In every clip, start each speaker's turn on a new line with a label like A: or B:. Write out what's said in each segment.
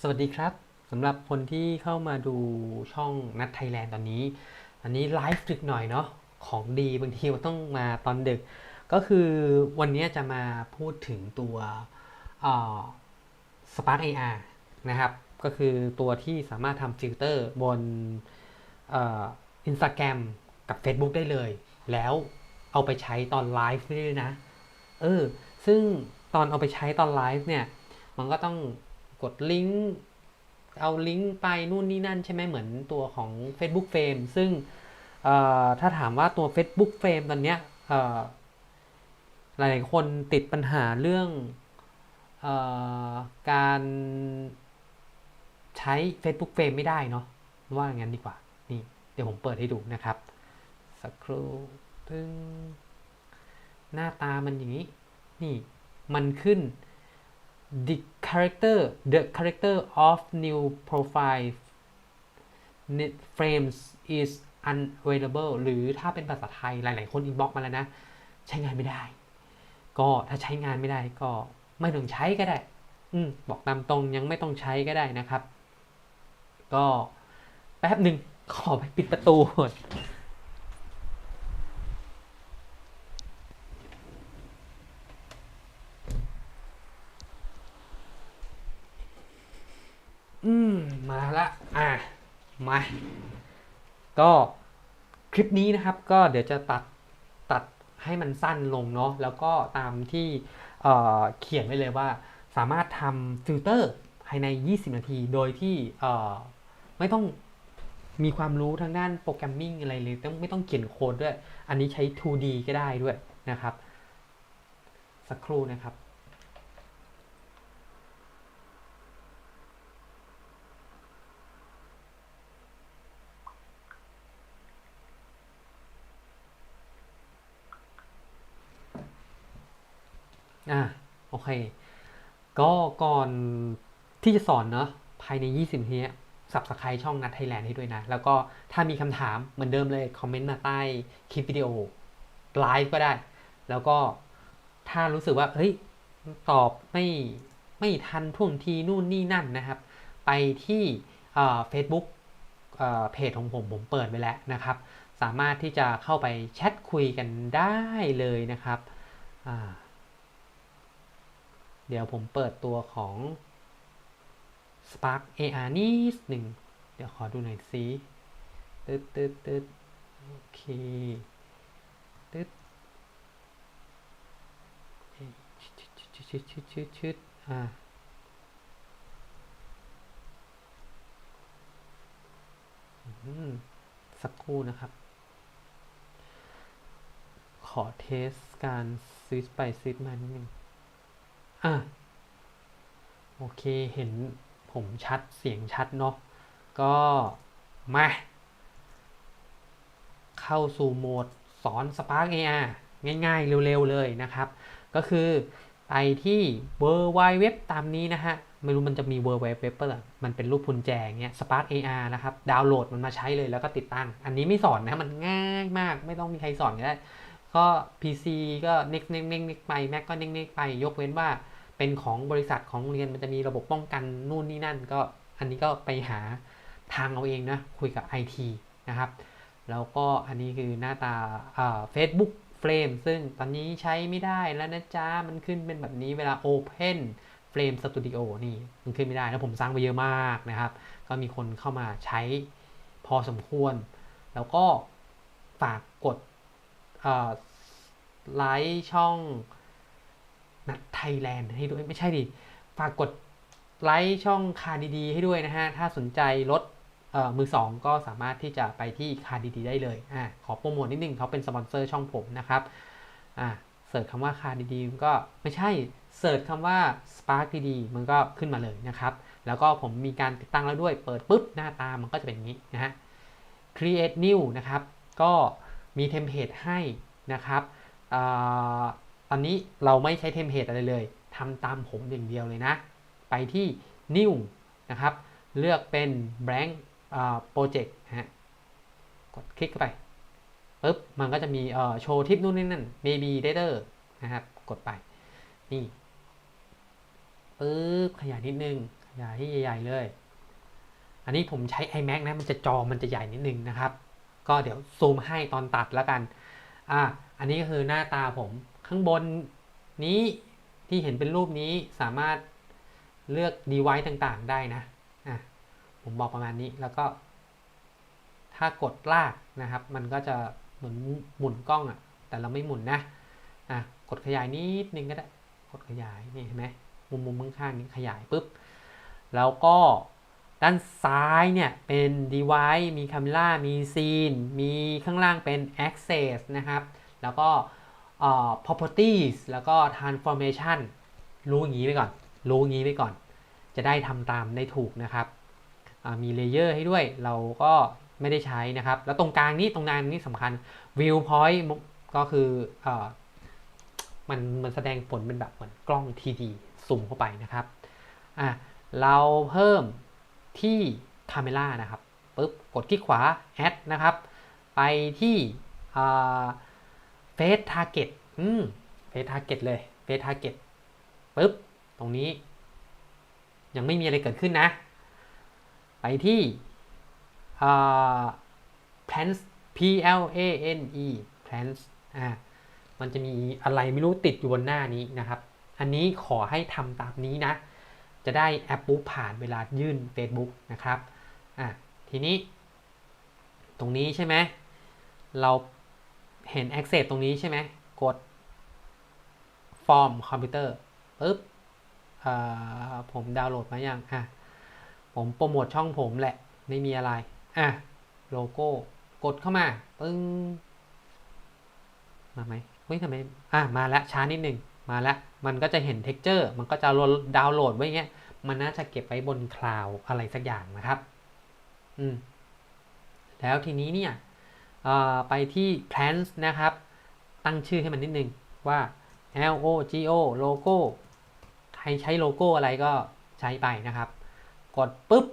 A: สวัสดีครับสำหรับคนที่เข้ามาดูช่องนัดไทยแลนด์ตอนนี้ อันนี้ไลฟ์ดึกหน่อยเนาะของดีบางทีมันต้องมาตอนดึก ก็คือวันนี้จะมาพูดถึงตัวเอ่อ Spark AR นะครับ ก็คือตัวที่สามารถทำฟิลเตอร์บนอินสตาแกรมกับ Facebook ได้เลย แล้วเอาไปใช้ตอนไลฟ์ได้ด้วยนะ เออ ซึ่งตอนเอาไปใช้ตอนไลฟ์เนี่ย มันก็ต้องกดลิงก์เอาลิงก์ไปนู่นนี่นั่นใช่ไหมเหมือนตัวของ Facebook Frame ซึ่งถ้าถามว่าตัว Facebook Frame ตอนเนี้ยหลายๆคนติดปัญหาเรื่องออการใช้ Facebook Frame ไม่ได้เนาะว่าอย่างนั้นดีกว่า นี่ เดี๋ยวผมเปิดให้ดูนะครับ สักครู่ตึงหน้าตามันอย่างนี้ นี่ มันขึ้น the character the character of new profile net frames is unavailable หรือถ้าเป็นภาษาไทยหลาย ๆ คนอินบ็อกมาแล้วนะ ใช้งานไม่ได้ ก็ถ้าใช้งานไม่ได้ก็ไม่ต้องใช้ก็ได้ อืบอกตามตรงยังไม่ต้องใช้ก็ได้นะครับ ก็แป๊บหนึ่งขอไปปิดประตูก่อน อืม มาละ อะ มา ก็คลิปนี้นะครับก็เดี๋ยวจะตัดตัดให้มันสั้นลงเนาะแล้วก็ตามที่เเขียนไว้เลยว่าสามารถทำฟิลเตอร์ภายใน 20 นาที โดยที่ไม่ต้องมีความรู้ทางด้านโปรแกรมมิ่งอะไรเลยต้องไม่ต้องเขียนโค้ดด้วย อันนี้ใช้ 2D ก็ได้ด้วยนะครับ สักครู่นะครับ อะโอเค ก็ก่อน ที่จะสอนเนาะภายใน 20นาทีเนี้ยสับสไครช่องนัดไทยแลนด์ให้ด้วยนะ แล้วก็ถ้ามีคำถามเหมือนเดิมเลยคอมเมนต์มาใต้คลิปวิดีโอไลฟ์ก็ได้ แล้วก็ถ้ารู้สึกว่าเฮ้ยตอบไม่ไม่ทันท่วงทีนู่นนี่นั่นนะครับ ไปที่เฟซบุ๊กเพจของผมผมเปิดไปแล้วนะครับ สามารถที่จะเข้าไปแชทคุยกันได้เลยนะครับอ่า เดี๋ยวผมเปิดตัวของ Spark AR นิดหนึ่ง เดี๋ยวขอดูหน่อยสิตึ๊ดตึ๊ดตึ๊ดโอเคตึ๊ดชึดชึดชึดชึดชึดชึดอ่า สักครู่นะครับ ขอเทสการซ w ิ t ไปซ w ิ t มานิดนึง อะโอเคเห็นผมชัดเสียงชัดเนาะก็มาเข้าสู่โหมดสอน Spark AR ง่ายๆ เร็วๆ เลยนะครับ ก็คือไปที่ w w w ตามนี้นะฮะ ไม่รู้มันจะมี w w w เปล่ามันเป็นรูปพุนแจเงี้ย Spark AR นะครับ ดาวน์โหลดมันมาใช้เลยแล้วก็ติดตั้ง อันนี้ไม่สอนนะ มันง่ายมาก ไม่ต้องมีใครสอนก็ได้ ก็ PC ก็เน็กเน็กเน็กเน็กไป Mac ก็เน็กเน็กไป ยกเว้นว่า เป็นของบริษัทของโรงเรียนมันจะมีระบบป้องกันนู่นนี่นั่น ก็อันนี้ก็ไปหาทางเอาเองนะคุยกับ IT นะครับ แล้วก็อันนี้คือหน้าตาเฟซบุ๊กเฟรมซึ่งตอนนี้ใช้ไม่ได้แล้วนะจ๊ะ มันขึ้นเป็นแบบนี้เวลา Open Frame Studio นี่มันขึ้นไม่ได้แล้วผมสร้างไปเยอะมากนะครับ ก็มีคนเข้ามาใช้พอสมควร แล้วก็ฝากกดไลค์ช่อง นัดไทยแลนด์ให้ด้วยไม่ใช่ดิฝากกดไลค์ช่องคาดีๆให้ด้วยนะฮะ ถ้าสนใจรถมือสองก็สามารถที่จะไปที่คาดีๆได้เลยอ่าขอโปรโมทนิดนึงเขาเป็นสปอนเซอร์ช่องผมนะครับอ่าเสิร์ชคำว่าคาดีๆมันก็ไม่ใช่เสิร์ชคำว่า Spark ดีๆมันก็ขึ้นมาเลยนะครับ แล้วก็ผมมีการติดตั้งแล้วด้วย เปิดปุ๊บหน้าตามันก็จะเป็นอย่างนี้นะฮะ create new นะครับ ก็มีเทมเพลตให้นะครับ ตอนนี้เราไม่ใช้เทมเพลตอะไรเลยทำตามผมอย่างเดียวเลยนะ ไปที่ new นะครับ เลือกเป็น blank project ฮะ กดคลิกเข้าไปปุ๊บ มันก็จะมีโชว์ทิปนู่นนี่นั่น maybe later นะครับ กดไป นี่ปึ๊บ ขยายนิดนึง ขยายให้ใหญ่ๆเลย อันนี้ผมใช้ iMac นะ มันจะจอมันจะใหญ่นิดนึงนะครับ ก็เดี๋ยวซูมให้ตอนตัดแล้วกัน อะอันนี้ก็คือหน้าตาผม ข้างบนนี้ที่เห็นเป็นรูปนี้สามารถเลือก device ต่างๆ ได้นะอะผมบอกประมาณนี้แล้วก็ ถ้ากดลากนะครับ มันก็จะเหมือนหมุนกล้องอะ่ะ แต่เราไม่หมุนนะอะกดขยายนิดนึงก็ได้ กดขยายนี่เห็นไหมมุมมุมข้างๆนี้ขยายปุ๊บ แล้วก็ด้านซ้ายเนี่ยเป็น device มี camera มี scene มีข้างล่างเป็น access นะครับ แล้วก็ properties แล้วก็ transformation รู้อย่างนี้ไปก่อน รู้อย่างนี้ไปก่อน จะได้ทำตามได้ถูกนะครับมีเลเยอร์ให้ด้วยเราก็ไม่ได้ใช้นะครับ แล้วตรงกลางนี้ตรงกลางนี้สำคัญ viewpoint ก็คืออมันมันแสดงผลเป็นแบบเหมือนกล้อง TD ซูมเข้าไปนะครับอะเราเพิ่มที่ Camera นะครับปุ๊บกดคลิกขวา Add นะครับ ไปที่ อ่า Face Target อืม Face Target เลย Face Target ปุ๊บ ตรงนี้ ยังไม่มีอะไรเกิดขึ้นนะ ไปที่อ่า plans P L A N E plans อ่ามันจะมีอะไรไม่รู้ติดอยู่บนหน้านี้นะครับ อันนี้ขอให้ทำตามนี้นะ จะได้แอปปุ๊บผ่านเวลายื่น Facebook นะครับ อะ ทีนี้ ตรงนี้ใช่ไหม เรา เห็น Access ตรงนี้ใช่ไหมกด Form คอมพิวเตอร์ปุ๊บอ่าผมดาวน์โหลดมาอย่างอะผมโปรโมทช่องผมแหละ ไม่มีอะไร อะ โลโก้ กดเข้ามา ปึ้ง มาไหมเฮ้ยทำไม อะ มาแล้วช้านิดหนึ่งมาแล้ว มันก็จะเห็น texture มันก็จะดาวน์โหลดไว้เงี้ย มันน่าจะเก็บไว้บนคลาวอะไรสักอย่างนะครับ อืม แล้วทีนี้เนี่ย ไปที่ plans นะครับ ตั้งชื่อให้มันนิดนึงว่า L O G O โลโก้ใครใช้โลโก้อะไรก็ใช้ไปนะครับ กดปุ๊บ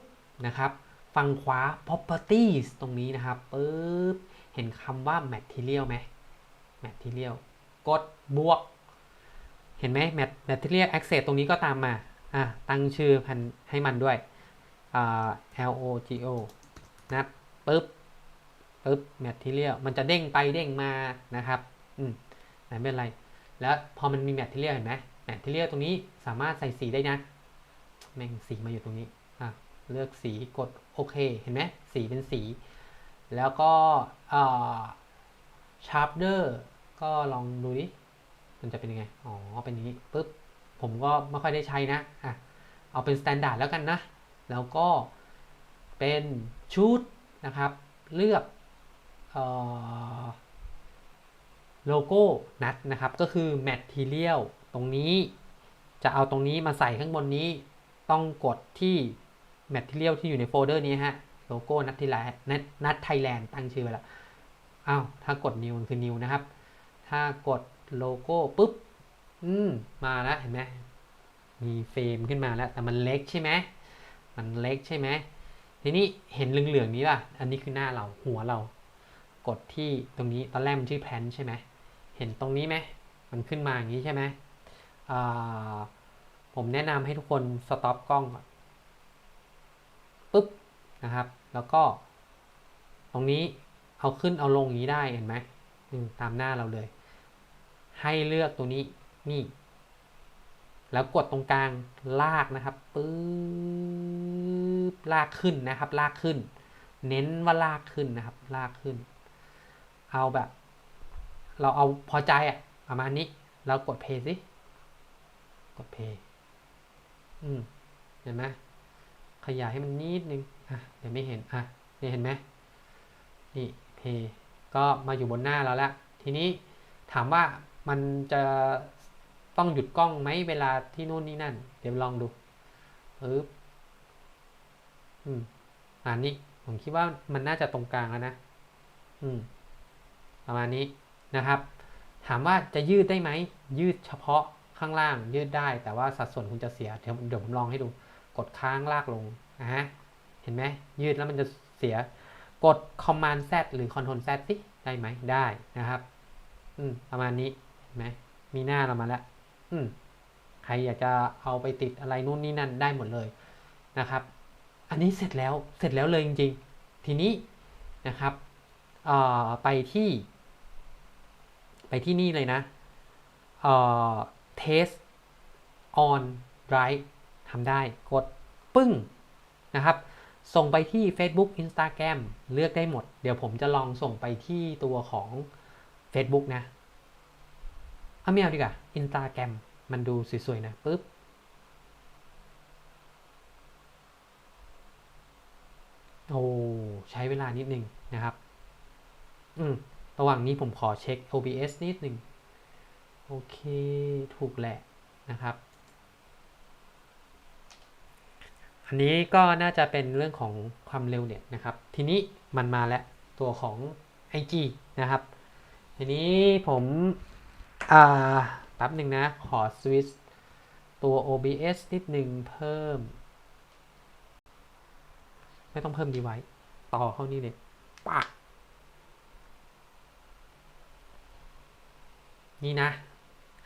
A: นะครับฝั่งขวา properties ตรงนี้นะครับปุ๊บเห็นคำว่า material ไหม material กดบวก เห็นไหม material access ตรงนี้ก็ตามมาอะตั้งชื่อพันให้มันด้วย L O G O นะปุ๊บ ปุ๊บ material มันจะเด้งไปเด้งมานะครับ อืมไม่เป็นไร แล้วพอมันมี material เห็นไหม material ตรงนี้สามารถใส่สีได้นะ แม่งสีมาอยู่ตรงนี้ อะ เลือกสีกดโอเค เห็นไหม สีเป็นสี แล้วก็อ่า sharpener ก็ลองดูดิ มันจะเป็นยังไง อ๋อ เป็นนี้ปุ๊บ ผมก็ไม่ค่อยได้ใช้นะ อะ เอาเป็น standard แล้วกันนะ แล้วก็เป็นชุดนะครับ เลือก โลโก้นัดนะครับ ก็คือ material ตรงนี้จะเอาตรงนี้มาใส่ข้างบนนี้ ต้องกดที่ material ที่อยู่ในโฟลเดอร์นี้ฮะโลโก้นัดไทยแลนด์นัดไทยแลนด์ตั้งชื่อไว้แล้วอ้าวถ้ากด new มันคือ new นะครับ ถ้ากดโลโก้ปุ๊บอืมมาแล้วเห็นไหมมีเฟรมขึ้นมาแล้ว แต่มันเล็กใช่ไหมมันเล็กใช่ไหมทีนี้เห็นเหลืองๆนี้ป่ะ อันนี้คือหน้าเราหัวเรา กดที่ตรงนี้ตอนแรกมันชื่อแพนใช่ไหมเห็นตรงนี้ไหมมันขึ้นมาอย่างนี้ใช่ไหมผมแนะนำให้ทุกคนสต็อปกล้องก่อนปุ๊บนะครับ แล้วก็ ตรงนี้เอาขึ้นเอาลงอย่างนี้ได้เห็นไหมตามหน้าเราเลย ให้เลือกตัวนี้นี่ แล้วกดตรงกลางลากนะครับปึ๊บลากขึ้นนะครับ ลากขึ้น เน้นว่าลากขึ้นนะครับ ลากขึ้น เอาแบบ เราเอาพอใจอะประมาณนี้ เรากดเพย์สิ กดเพย์อืม เห็นไหมขยายให้มันนิดนึง อะ เดี๋ยวไม่เห็น อะเนี่ยเห็นไหมนี่เพย์ก็มาอยู่บนหน้าเราแล้วทีนี้ถามว่ามันจะต้องหยุดกล้องไหมเวลาที่นู่นนี่นั่น เดี๋ยวลองดูปึ๊บอืมอันนี้ผมคิดว่ามันน่าจะตรงกลางแล้วนะ อืม ประมาณนี้นะครับ ถามว่าจะยืดได้ไหม ยืดเฉพาะข้างล่างยืดได้ แต่ว่าสัดส่วนคุณจะเสีย เดี๋ยวผมลองให้ดู กดค้างลากลงนะฮะ เห็นไหมยืดแล้วมันจะเสีย กด Command Z หรือ Ctrl Z สิได้ไหมได้นะครับ อืมประมาณนี้เห็นไหมมีหน้าเรามาแล้ว อืมใครอยากจะเอาไปติดอะไรนู่นนี่นั่นได้หมดเลยนะครับ อันนี้เสร็จแล้ว เสร็จแล้วเลยจริง ๆ ทีนี้นะครับเอ่อไปที่ ไปที่นี่เลยนะเอ่อ test on drive ทำได้กดปึ้งนะครับ ส่งไปที่ Facebook Instagram เลือกได้หมด เดี๋ยวผมจะลองส่งไปที่ตัวของ Facebook นะเอาไม่เอาดีกว่า Instagram มันดูสวยๆนะปึ๊บโอ้ใช้เวลานิดนึงนะครับ อืม ระหว่างนี้ผมขอเช็ค OBS นิดหนึ่งโอเค ถูกแหละนะครับ อันนี้ก็น่าจะเป็นเรื่องของความเร็วเนี่ยนะครับ ทีนี้มันมาแล้วตัวของ IG นะครับ ทีนี้ผมอ่าแป๊บหนึ่งนะ ขอสวิตช์ตัว OBS นิดหนึ่งเพิ่ม ไม่ต้องเพิ่มดีไว้ ต่อเข้านี่เลยปะ นี่นะ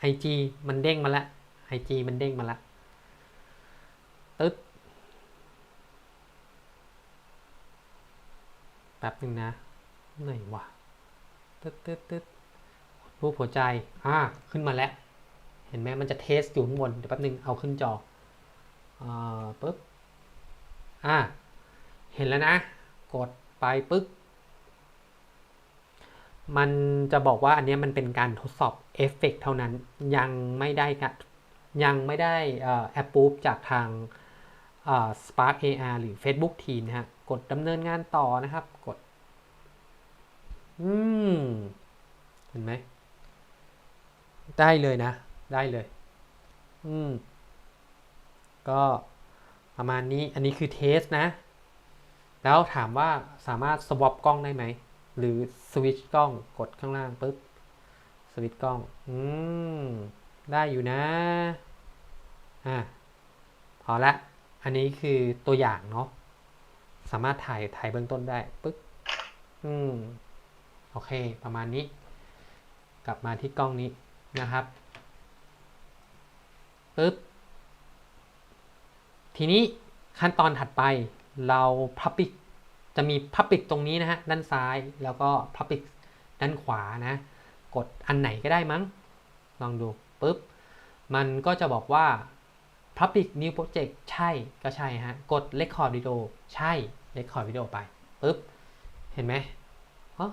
A: IG มันเด้งมาแล้ว IG มันเด้งมาแล้วตึ๊ดแป๊บหนึ่งนะไหนวะตึ๊ดตึ๊ดตึ๊ดรูปหัวใจ อ่า ขึ้นมาแล้ว เห็นไหมมันจะเทสอยู่ข้างบน เดี๋ยวแป๊บหนึ่งเอาขึ้นจออ่าปึ๊บ อ่า เห็นแล้วนะ กดไปปึ๊บ มันจะบอกว่าอันนี้มันเป็นการทดสอบเอฟเฟกเท่านั้นยังไม่ได้กยังไม่ได้แอปปูฟจากทาง Spark AR หรือ Facebook Team นะฮะ กดดำเนินงานต่อนะครับ กด อืม เห็นไหม ได้เลยนะ ได้เลย อืม ก็ประมาณนี้ อันนี้คือเทสนะ แล้วถามว่าสามารถสวอปกล้องได้ไหม หรือสวิตช์กล้องกดข้างล่างปุ๊บสวิตช์กล้อง อืม ได้อยู่นะ อะพอละ อันนี้คือตัวอย่างเนาะ สามารถถ่ายถ่ายเบื้องต้นได้ปึ๊บอืม โอเค ประมาณนี้ กลับมาที่กล้องนี้นะครับปึ๊บ ทีนี้ขั้นตอนถัดไปเรา Public จะมี Public ตรงนี้นะฮะด้านซ้ายแล้วก็ Public ด้านขวานะ กดอันไหนก็ได้มั้ง ลองดูปุ๊บ มันก็จะบอกว่า Public New Project ใช่ก็ใช่ฮะ กด Record Video ใช่ Record Video ไปปุ๊บ เห็นไหมอ๋อ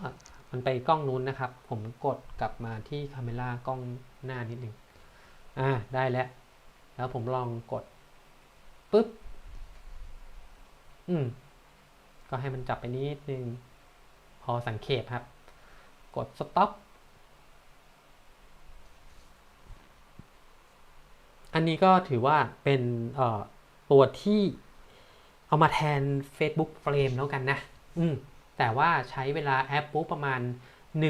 A: มันไปกล้องนู้นนะครับ ผมกดกลับมาที่คาเมล่ากล้องหน้านิดนึงอ่า ได้แล้ว แล้วผมลองกดปุ๊บ อืม ก็ให้มันจับไปนิดนึง พอสังเกตครับ กด stop อันนี้ก็ถือว่าเป็นตัวที่เอามาแทน Facebook Frame แล้วกันนะ อืม แต่ว่าใช้เวลาแอปปุ๊บประมาณ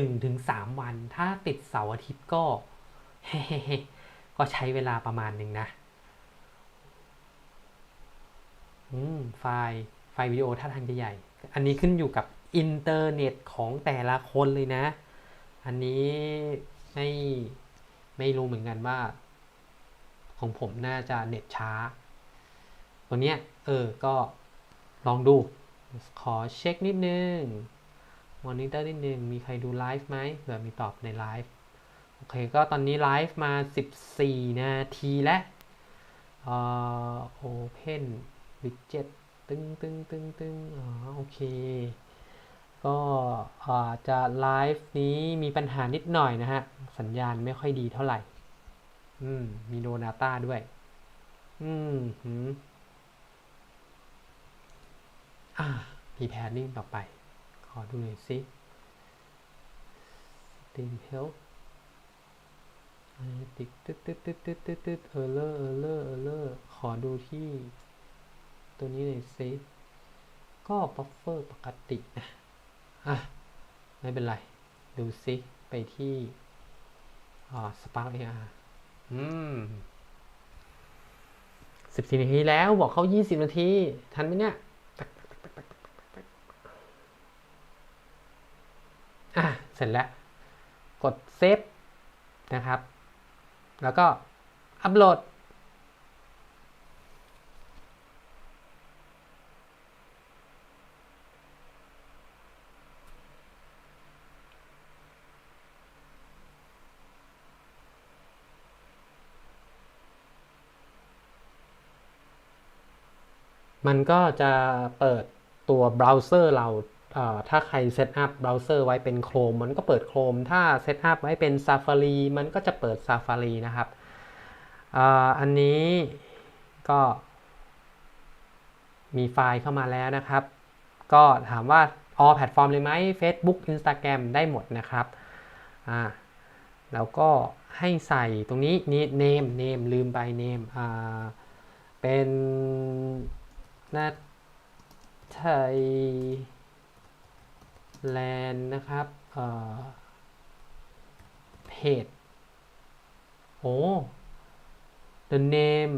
A: 1-3 วัน ถ้าติดเสาร์อาทิตย์ก็เฮ้ก็ใช้เวลาประมาณหนึ่งนะ อืม ไฟล์ ไฟล์วิดีโอท่าทางจะใหญ่ อันนี้ขึ้นอยู่กับอินเทอร์เน็ตของแต่ละคนเลยนะ อันนี้ไม่ไม่รู้เหมือนกันว่า ของผมน่าจะเน็ตช้า ตัวเนี้ยเออ ก็ลองดู ขอเช็คนิดนึง มอนิเตอร์นิดนึง มีใครดูไลฟ์ไหมเผื่อมีตอบในไลฟ์ โอเค ก็ตอนนี้ไลฟ์มา 14 นาทีแล้วเอ่อ Open Widget ตึงตึงตึงตึงอ๋อโอเค ก็อาจจะไลฟ์นี้มีปัญหานิดหน่อยนะฮะ สัญญาณไม่ค่อยดีเท่าไหร่ อืม มีโดนาต้าด้วย อืมหืมอ่ามีแพนนิ่งต่อไป ขอดูหน่อยสิติมเฮลติดตึ๊ดตึ๊ดตึ๊ดตึ๊ดตึ๊ดตึ๊ดเออเลอร์เออเลอร์เออเลอร์ขอดูที่ ตัวนี้หน่อยสิก็บัฟเฟอร์ปกตินะอะไม่เป็นไร ดูซิไปที่อ่า Spark AR อืมสิบสี่นาทีแล้วบอกเขายี่สิบนาที ทันไหมเนี่ยอะเสร็จแล้ว กดเซฟนะครับ แล้วก็อัปโหลด มันก็จะเปิดตัวเบราว์เซอร์เราถ้าใครเซตอัพเบราว์เซอร์ไว้เป็น Chrome มันก็เปิด Chrome ถ้าเซตอัพไว้เป็น Safari มันก็จะเปิด Safari นะครับอันนี้ก็มีไฟล์เข้ามาแล้วนะครับ ก็ถามว่า all แพลตฟอร์มเลยไหม Facebook Instagram ได้หมดนะครับอ่าแล้วก็ให้ใส่ตรงนี้นี่ name name ลืมไป name อ่าเป็น นัดไทยแลนด์นะครับเอ่อเพจโอ้ the name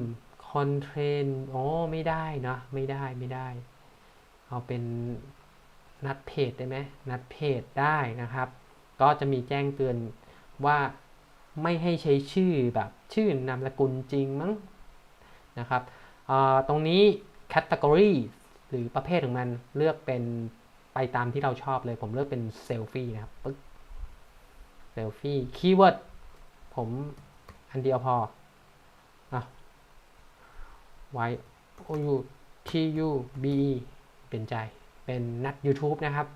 A: content อ๋อ ไม่ได้นะ ไม่ได้ ไม่ได้ เอาเป็นนัดเพจได้ไหม นัดเพจได้นะครับ ก็จะมีแจ้งเตือนว่าไม่ให้ใช้ชื่อแบบชื่อนามสกุลจริงมั้งนะครับ ตรงนี้ category หรือประเภทของมันเลือกเป็นไปตามที่เราชอบเลย ผมเลือกเป็นเซลฟี่นะครับปึ๊กเซลฟี่คีย์เวิร์ดผมอันเดียวพออะ y o u t u b e เป็นใจเป็นนัด YouTube นะครับ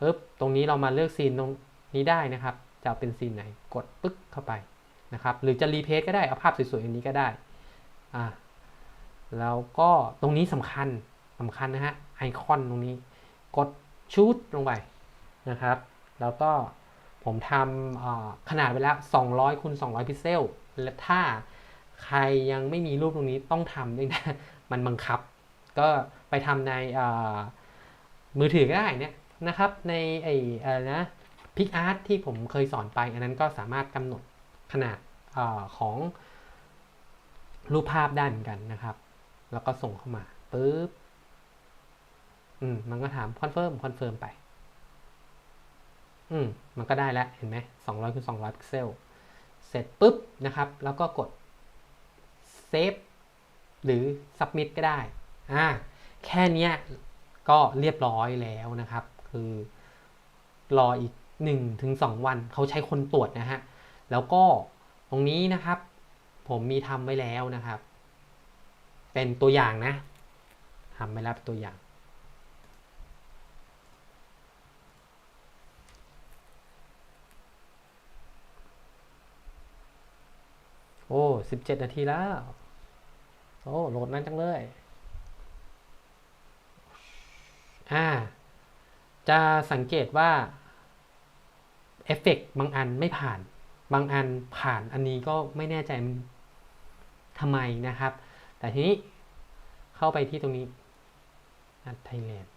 A: ปึ๊บตรงนี้เรามาเลือกซีนตรงนี้ได้นะครับ จะเอาเป็นซีนไหนกดปึ๊กเข้าไปนะครับ หรือจะรีเพสก็ได้ เอาภาพสวยๆอย่างนี้ก็ได้อ่า แล้วก็ตรงนี้สำคัญสำคัญนะฮะไอคอนตรงนี้ กดชูดลงไปนะครับ แล้วก็ผมทำขนาดไว้แล้ว 200คูณ200 พิกเซล และถ้าใครยังไม่มีรูปตรงนี้ต้องทำด้วยนะ มันบังคับ ก็ไปทำในมือถือก็ได้เนี่ยนะครับ ในไอ้อะไรนะพิกอาร์ตที่ผมเคยสอนไป อันนั้นก็สามารถกำหนดขนาดอาของรูปภาพได้เหมือนกันนะครับ แล้วก็ส่งเข้ามาปุ๊บอืมมันก็ถามคอนเฟิร์มคอนเฟิร์มไป อืมมันก็ได้แล้วเห็นไหมสองร้อยคูณสองร้อยพิกเซล เสร็จปุ๊บนะครับ แล้วก็กดเซฟหรือ submit ก็ได้ อ่า แค่เนี้ยก็เรียบร้อยแล้วนะครับ คือรออีก 1-2 วัน เขาใช้คนตรวจนะฮะ แล้วก็ตรงนี้นะครับ ผมมีทำไว้แล้วนะครับ เป็นตัวอย่างนะทำไว้แล้วเป็นตัวอย่าง โอ้สิบเจ็ดนาทีแล้ว โอ้โหลดนั้นจังเลย อ่า จะสังเกตว่าเอฟเฟกบางอันไม่ผ่าน บางอันผ่านอันนี้ก็ไม่แน่ใจทำไมนะครับ แต่ทีนี้เข้าไปที่ตรงนี้นัดไทยแลนด์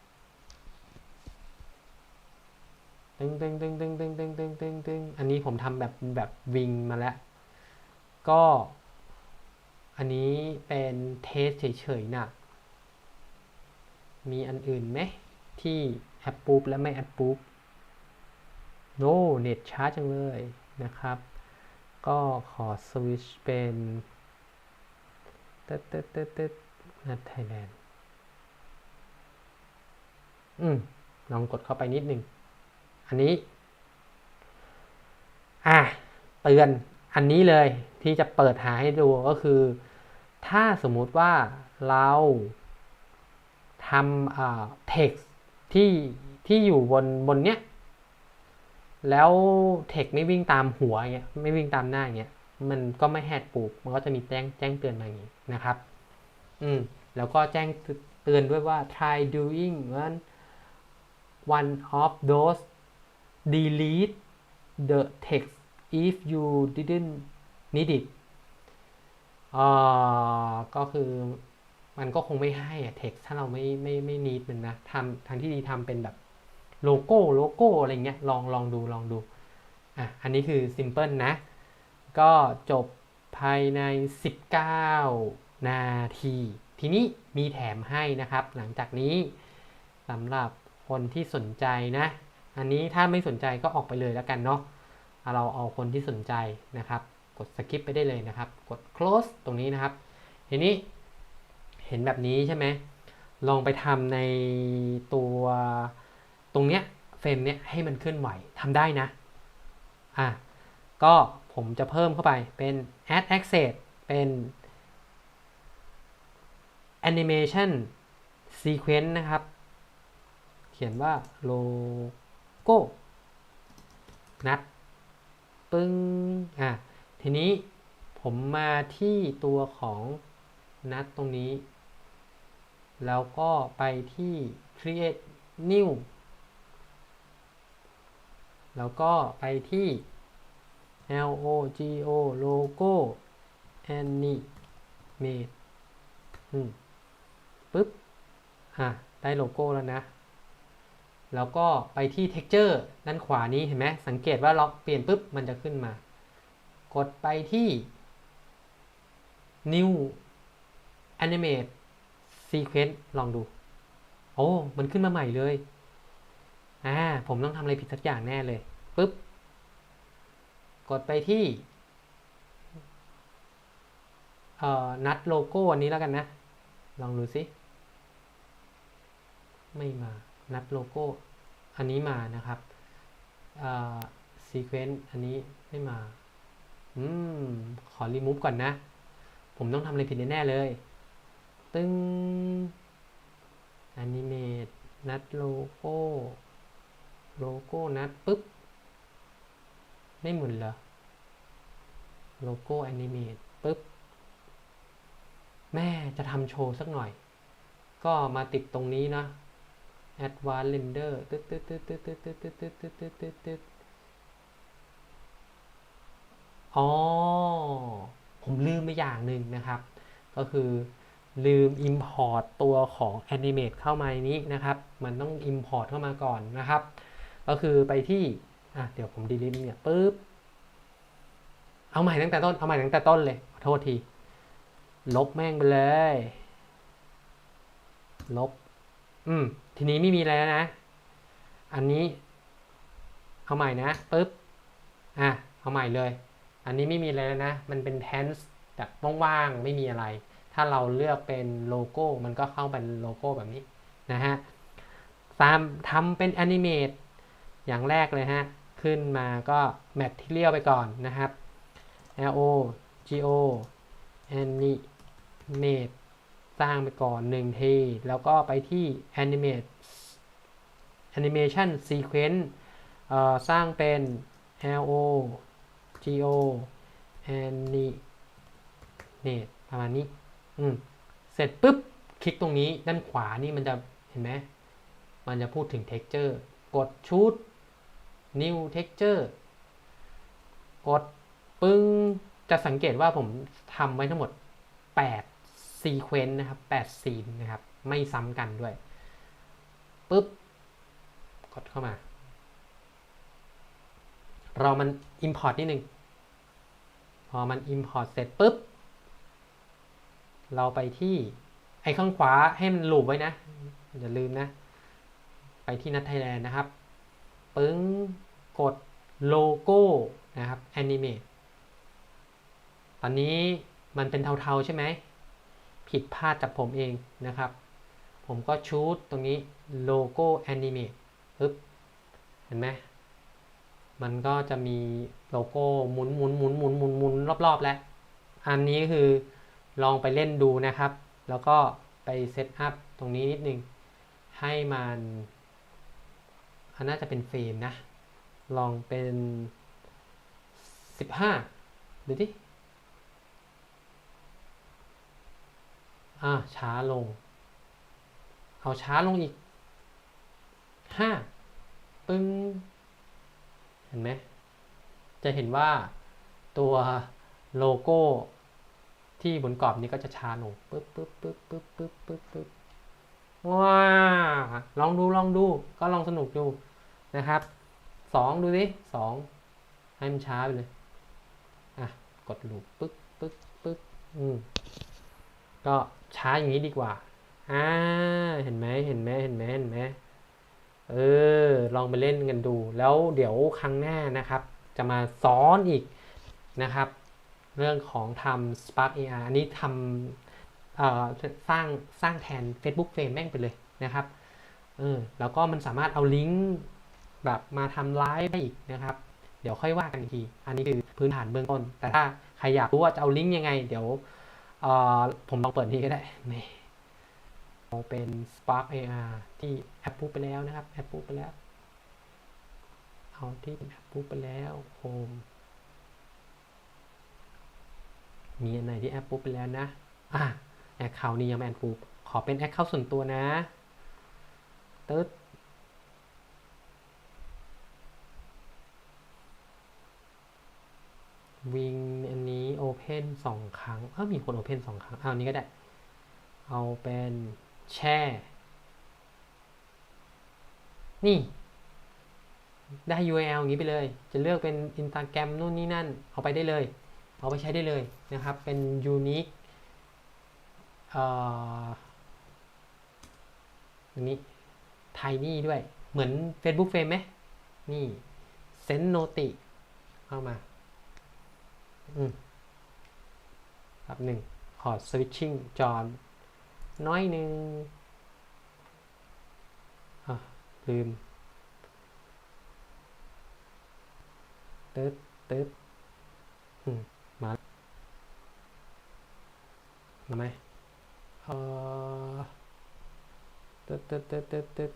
A: ตึงตึงตึงตึงตึงตึงตึงตึงตึงอันนี้ผมทำแบบแบบวิงมาแล้ว ก็อันนี้เป็นเทสเฉยๆนะมีอันอื่นไหมที่แอปปุ๊บและไม่แอปปุ๊บโนเน็ตช้าจังเลยนะครับ ก็ขอสวิชเป็น ตึ๊ดตึ๊ดตึ๊ดตึ๊ดนัดไทยแลนด์อืมลองกดเข้าไปนิดหนึ่งอันนี้ อะเตือนอันนี้เลยที่จะเปิดหาให้ดูก็คือ ถ้าสมมุติว่าเราทำเอ่า text ที่ที่อยู่บนบนเนี้ย แล้ว text ไม่วิ่งตามหัวเงี้ย ไม่วิ่งตามหน้าเงี้ย มันก็ไม่แฮดปลูก มันก็จะมีแจ้งแจ้งเตือนมาอย่างนี้นะครับ อืม แล้วก็แจ้งเตือนด้วยว่า try doing one one of those delete the text if you didn't need it อ่าก็คือมันก็คงไม่ให้อะ text ถ้าเราไม่ไม่ไม่ need มันนะทำทางที่ดีทำเป็นแบบโลโก้โลโก้อะไรเงี้ย ลองลองดูลองดู อะ อันนี้คือ simple นะ ก็จบภายใน 19 นาที ทีนี้มีแถมให้นะครับ หลังจากนี้สำหรับคนที่สนใจนะ อันนี้ถ้าไม่สนใจก็ออกไปเลยแล้วกันเนาะเราเอาคนที่สนใจนะครับ กดสกิปไปได้เลยนะครับ กด close ตรงนี้นะครับ ทีนี้เห็นแบบนี้ใช่ไหมลองไปทำในตัวตรงเนี้ยเฟรมเนี้ยให้มันเคลื่อนไหวทำได้นะอะก็ ผมจะเพิ่มเข้าไปเป็น add access เป็น animation sequence นะครับ เขียนว่า logo นัด ปึ้ง อะ ทีนี้ผมมาที่ตัวของนัดตรงนี้ แล้วก็ไปที่ create new แล้วก็ไปที่ logo logo animate อืมปึ๊บ อะ ได้โลโก้แล้วนะ แล้วก็ไปที่ texture ด้านขวานี้เห็นไหม สังเกตว่าล็อกเปลี่ยนปุ๊บ มันจะขึ้นมา กดไปที่ new animate sequence ลองดู โอ้ มันขึ้นมาใหม่เลย อ่า ผมต้องทำอะไรผิดสักอย่างแน่เลยปุ๊บ ดไปที่นัดโลโก้อันนี้แล้วกันนะ ลองดูสิ ไม่มา นัดโลโก้ อันนี้มานะครับซีเควนต์อันนี้ไม่มา อืม ขอรีมูฟก่อนนะ ผมต้องทำอะไรผิดแน่ ๆ เลย ตึ้งแอนิเมตนัดโลโก้ โลโก้นัดปุ๊บ ไม่หมุนเหรอ โลโก้แอนิเมตปุ๊บ แม่จะทำโชว์สักหน่อย ก็มาติดตรงนี้นะ Advanced Render ตึ๊ดตึ๊ดตึ๊ดตึ๊ดตึ๊ดตึ๊ดตึ๊ดตึ๊ดตึ๊ดตึ๊ดตึ๊ดตึ๊ดอ๋อ ผมลืมไปอย่างหนึ่งนะครับ ก็คือลืม Import ตัวของ Animate เข้ามาในนี้นะครับ มันต้อง Import เข้ามาก่อนนะครับ ก็คือไปที่ อะ เดี๋ยวผม delete เนี่ยปุ๊บ เอาใหม่ตั้งแต่ต้น เอาใหม่ตั้งแต่ต้นเลย ขอโทษที ลบแม่งไปเลย ลบ อืม ทีนี้ไม่มีอะไรแล้วนะ อันนี้ เอาใหม่นะปุ๊บ อะ เอาใหม่เลย อันนี้ไม่มีอะไรแล้วนะ มันเป็น tense แบบว่างๆ ไม่มีอะไร ถ้าเราเลือกเป็นโลโก้ มันก็เข้าเป็นโลโก้แบบนี้นะฮะ ตามทำเป็น animate อย่างแรกเลยฮะ ขึ้นมาก็ material ไปก่อนนะครับ L O G O animate สร้างไปก่อนหนึ่งทีแล้วก็ไปที่ animate animation sequence สร้างเป็น L O G O animate ประมาณนี้อืมเสร็จปุ๊บ คลิกตรงนี้ด้านขวานี่มันจะเห็นไหม มันจะพูดถึง texture กดชุด new texture กด ปึ้งจะสังเกตว่าผมทำไว้ทั้งหมด 8 ซีเควนต์นะครับ 8 ซีนนะครับ ไม่ซ้ำกันด้วยปุ๊บ กดเข้ามา เรามัน Import นิดนึง พอมัน Import เสร็จปุ๊บ เราไปที่ไอข้างขวาให้มันลูปไว้นะ อย่าลืมนะ ไปที่นัทไทยแลนด์นะครับ ปึ้ง กดโลโก้นะครับ Animate ต อนนี้มันเป็นเทาๆใช่ไหม ผิดพลาดจากผมเองนะครับ ผมก็ชูดตรงนี้โลโก้แอนิเมตปึ๊บ เห็นไหม มันก็จะมีโลโก้หมุนหมุนหมุนหมุนหมุนหมุนรอบๆแล้ว อันนี้คือลองไปเล่นดูนะครับ แล้วก็ไปเซตอัพตรงนี้นิดนึง ให้มันอันน่าจะเป็นเฟรมนะ ลองเป็น 15 ดูดิ อ่าช้าลง เอาช้าลงอีกห้าปึ้ง เห็นไหม จะเห็นว่าตัวโลโก้ที่บนกรอบนี้ก็จะช้าลงปึ๊บปึ๊บปึ๊บปึ๊บปึ๊บปึ๊บปึ๊บว้าลองดูลองดูก็ลองสนุกดูนะครับสองดูดิสองให้มันช้าไปเลยอะกดลูปปึ๊บปึ๊บปึ๊บอืมก็ ช้าอย่างนี้ดีกว่า อ่า เห็นไหมเห็นไหมเห็นไหมเห็นไหมเออ ลองไปเล่นกันดู แล้วเดี๋ยวครั้งหน้านะครับ จะมาสอนอีกนะครับ เรื่องของทำ Spark AR อันนี้ทำเอ่อสร้างสร้างแทน Facebook Frame แม่งไปเลยนะครับ เออ แล้วก็มันสามารถเอาลิงก์แบบมาทำไลฟ์ได้อีกนะครับ เดี๋ยวค่อยว่ากันอีกที อันนี้คือพื้นฐานเบื้องต้น แต่ถ้าใครอยากรู้ว่าจะเอาลิงก์ยังไง เดี๋ยว ผมลองเปิดนี้ก็ได้นี่เอาเป็น Spark AR ที่แอปปุ๊บไปแล้วนะครับแอปปุ๊บไปแล้ว เอาที่แอปปุ๊บไปแล้วโฮมมีอันไหนที่แอปปุ๊บไปแล้วนะอะแอคเคาท์นี้ยังไม่แอดปุ๊บขอเป็นแอคเคาท์ส่วนตัวนะตึ๊ดวิงอั นนี้ Open สองครั้งเออมีคน Open สองครั้ง เอาอันนี้ก็ได้ เอาเป็นแช่ นี่ ได้ URL อย่างนี้ไปเลย จะเลือกเป็น Instagram นู่นนี่นั่น เอาไปได้เลย เอาไปใช้ได้เลยนะครับ เป็น unique เอ่ออันนี้ tiny ด้วย เหมือน Facebook Fame ไหมนี่ send noti เข้ามา อืม ครับหนึ่งขอ switching จอน้อยหนึ่งลืมตึ๊ดตึ๊ดมามาไหมเออตึ๊ดตึ๊ดตึ๊ดตึ๊ดตึ๊ด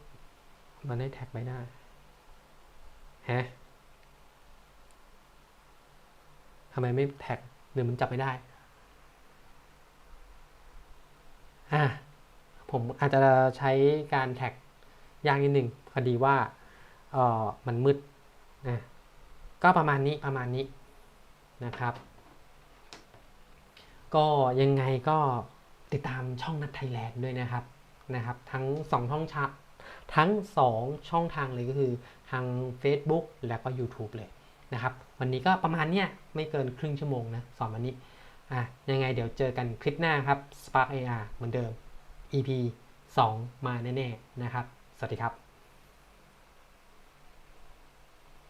A: มันให้แท็กไม่ได้ฮะทำไมไม่แท็กหรือมันจับไม่ได้ อะผมอาจจะใช้การแท็กยากนิดหนึ่งพอดีว่าเออมันมืดนะก็ประมาณนี้ประมาณนี้นะครับ ก็ยังไงก็ติดตามช่องนัดไทยแลนด์ด้วยนะครับนะครับ ทั้งสองช่องชาทั้งสองช่องทางเลยก็คือทาง Facebook แล้วก็ YouTube เลยนะครับ วันนี้ก็ประมาณเนี้ยไม่เกินครึ่งชั่วโมงนะสอนวันนี้ อะยังไงเดี๋ยวเจอกันคลิปหน้าครับ Spark AR เหมือนเดิม EP 2 มาแน่ๆนะครับ สวัสดีครับ